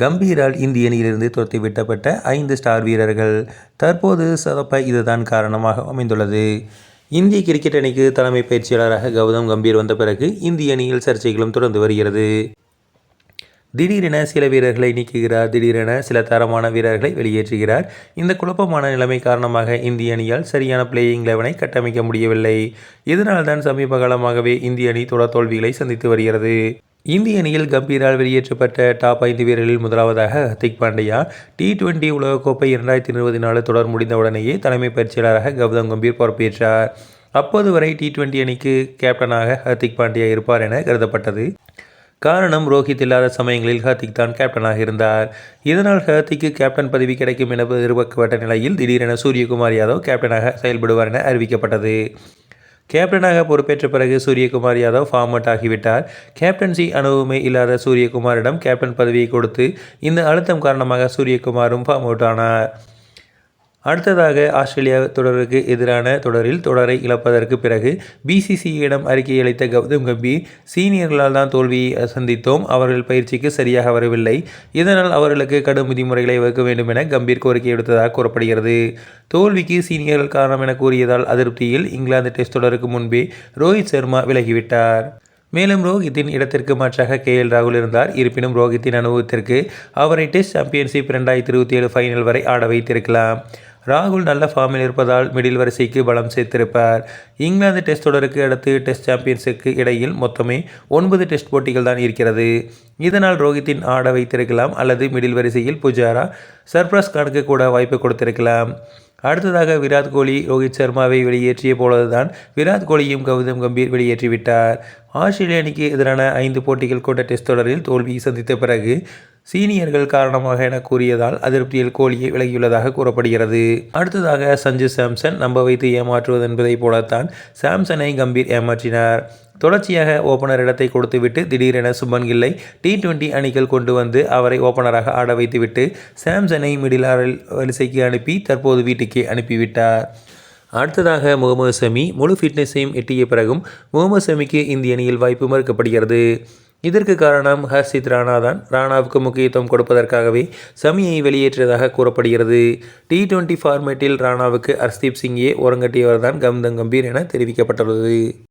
கம்பீரால் இந்திய அணியிலிருந்து துரத்தி விட்டப்பட்ட ஐந்து ஸ்டார் வீரர்கள் தற்போது சதப்ப இதுதான் காரணமாக அமைந்துள்ளது. இந்திய கிரிக்கெட் அணிக்கு தலைமை பயிற்சியாளராக கௌதம் கம்பீர் வந்த பிறகு இந்திய அணியில் சர்ச்சைகளும் தொடர்ந்து வருகிறது. திடீரென சில வீரர்களை நீக்குகிறார் திடீரென சில தரமான வீரர்களை வெளியேற்றுகிறார். இந்த குழப்பமான நிலைமை காரணமாக இந்திய அணியால் சரியான பிளேயிங் லெவனை கட்டமைக்க முடியவில்லை. இதனால்தான் சமீப காலமாகவே இந்திய அணி தொடர் தோல்விகளை சந்தித்து வருகிறது. இந்திய அணியில் கம்பீரால் வெளியேற்றப்பட்ட டாப் ஐந்து வீரர்களில் முதலாவதாக ஹர்திக் பாண்டியா டி டுவெண்டி உலகக்கோப்பை இரண்டாயிரத்தி இருபத்தி நாலு தொடர் முடிந்தவுடனேயே தலைமை பயிற்சியாளராக கௌதம் கம்பீர் பொறுப்பேற்றார். அப்போது வரை டி டுவெண்டி அணிக்கு கேப்டனாக ஹர்திக் பாண்டியா இருப்பார் என கருதப்பட்டது. காரணம் ரோஹித் இல்லாத சமயங்களில் ஹர்திக் தான் கேப்டனாக இருந்தார். இதனால் ஹர்திக்கு கேப்டன் பதவி கிடைக்கும் என எதிர்பார்க்கப்பட்ட நிலையில் திடீரென சூரியகுமார் யாதவ் கேப்டனாக செயல்படுவார் என அறிவிக்கப்பட்டது. கேப்டனாக பொறுப்பேற்ற பிறகு சூரியகுமார் யாதவ் ஃபார்ம் அவுட் ஆகிவிட்டார். கேப்டன்சி அனுபவமே இல்லாத சூரியகுமாரிடம் கேப்டன் பதவியை கொடுத்து இந்த அழுத்தம் காரணமாக சூரியகுமாரும் ஃபார்ம் அவுட் ஆனார். அடுத்ததாக ஆஸ்திரேலியா தொடருக்கு எதிரான தொடரில் தொடரை இழப்பதற்கு பிறகு பிசிசியிடம் அறிக்கை அளித்த கௌதம் கம்பீர் சீனியர்களால் தான் தோல்வியை சந்தித்தோம். அவர்கள் பயிற்சிக்கு சரியாக வரவில்லை. இதனால் அவர்களுக்கு கடும் விதிமுறைகளை வகுக்க வேண்டும் என கம்பீர் கோரிக்கை விடுத்ததாக கூறப்படுகிறது. தோல்விக்கு சீனியர்கள் காரணம் என கூறியதால் அதிருப்தியில் இங்கிலாந்து டெஸ்ட் தொடருக்கு முன்பே ரோஹித் சர்மா விலகிவிட்டார். மேலும் ரோஹித்தின் இடத்திற்கு மாற்றாக கே எல் ராகுல் இருந்தார். இருப்பினும் ரோஹித்தின் அனுபவத்திற்கு அவரை டெஸ்ட் சாம்பியன்ஷிப் இரண்டாயிரத்தி இருபத்தி ஏழு ஃபைனல் வரை ஆட வைத்திருக்கலாம். ராகுல் நல்ல ஃபார்மில் இருப்பதால் மிடில் வரிசைக்கு பலம் சேர்த்திருப்பார். இங்கிலாந்து டெஸ்ட் தொடருக்கு அடுத்து டெஸ்ட் சாம்பியன்ஸுக்கு இடையில் மொத்தமே ஒன்பது டெஸ்ட் போட்டிகள் தான் இருக்கிறது. இதனால் ரோஹித்தின் ஆட வைத்திருக்கலாம் அல்லது மிடில் வரிசையில் புஜாரா சர்ப்ரஸ் கானுக்கு கூட வாய்ப்பு கொடுத்திருக்கலாம். அடுத்ததாக விராட் கோலி ரோஹித் சர்மாவை வெளியேற்றிய போலதுதான் விராட் கோலியும் கௌதம் கம்பீர் வெளியேற்றிவிட்டார். ஆஸ்திரேலிய அணிக்கு எதிரான ஐந்து போட்டிகள் கொண்ட டெஸ்ட் தொடரில் தோல்வியை சந்தித்த பிறகு சீனியர்கள் காரணமாக என கூறியதால் அதிருப்தியில் கோலியை விலகியுள்ளதாக கூறப்படுகிறது. அடுத்ததாக சஞ்சு சாம்சன் நம்ப வைத்து ஏமாற்றுவது என்பதைப் போலத்தான் சாம்சனை கம்பீர் ஏமாற்றினார். தொடர்ச்சியாக ஓபனர் இடத்தை கொடுத்துவிட்டு திடீரென சுமன் கில்லை டி டுவெண்டி அணிகள் கொண்டு வந்து அவரை ஓபனராக ஆட வைத்துவிட்டு சாம்சனை மிடில் வரிசைக்கு அனுப்பி தற்போது வீட்டுக்கே அனுப்பிவிட்டார். அடுத்ததாக முகமது சமி முழு ஃபிட்னஸையும் எட்டிய பிறகும் முகமது சமிக்கு இந்திய அணியில் வாய்ப்பு மறுக்கப்படுகிறது. இதற்கு காரணம் ஹர்ஷித் ராணா தான். ராணாவுக்கு முக்கியத்துவம் கொடுப்பதற்காகவே சமியை வெளியேற்றியதாக கூறப்படுகிறது. டி டுவெண்ட்டி ஃபார்மேட்டில் ராணாவுக்கு ஹர்ஷ்தீப் சிங்கே ஓரங்கட்டியவர் தான் கம்தம் கம்பீர் என தெரிவிக்கப்பட்டுள்ளது.